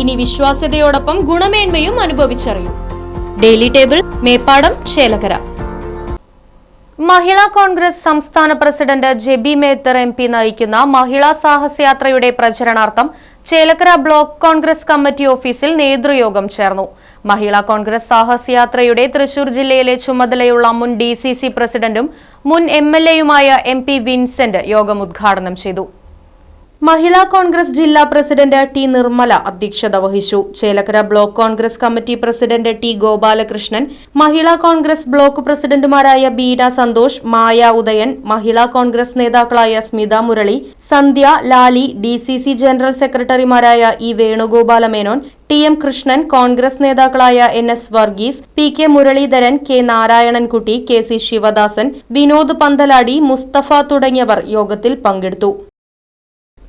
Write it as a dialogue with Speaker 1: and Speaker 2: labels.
Speaker 1: ഇനി വിശ്വാസ്യതയോടൊപ്പം ഗുണമേന്മയും അനുഭവിച്ചറിയൂ. ഡെയിലി ടേബിൾ മേപ്പാടം ചേലകര മഹിളാ കോൺഗ്രസ് സംസ്ഥാന president Jebi Mather M P നയിക്കുന്ന മഹിളാ സാഹസയാത്രയുടെ പ്രചരണാർത്ഥം ചേലക്കര ബ്ലോക്ക് കോൺഗ്രസ് കമ്മിറ്റി ഓഫീസിൽ നേതൃയോഗം ചേർന്നു. മഹിളാ കോൺഗ്രസ് സാഹസയാത്രയുടെ തൃശൂർ ജില്ലയിലെ ചുമതലയുള്ള മുൻ ഡി പ്രസിഡന്റും മുൻ എം എൽ എയുമായ എം പി വിൻസെന്റ് യോഗം ഉദ്ഘാടനം ചെയ്തു. മഹിളാ കോൺഗ്രസ് ജില്ലാ പ്രസിഡന്റ് ടി നിർമ്മല അധ്യക്ഷത വഹിച്ചു. Chelakkara block Congress committee president T Gopalakrishnan Mahila Congress block പ്രസിഡന്റുമാരായ ബീന സന്തോഷ് മായ ഉദയൻ മഹിളാ കോൺഗ്രസ് നേതാക്കളായ സ്മിത മുരളി സന്ധ്യ ലാലി ഡി ജനറൽ സെക്രട്ടറിമാരായ E Venugopala Menon T M Krishnan Congress നേതാക്കളായ N S Varghese P K Muraleedharan K Narayanankutty K C Sivadasan Vinod Panthaladi Mustafa തുടങ്ങിയവർ യോഗത്തിൽ പങ്കെടുത്തു.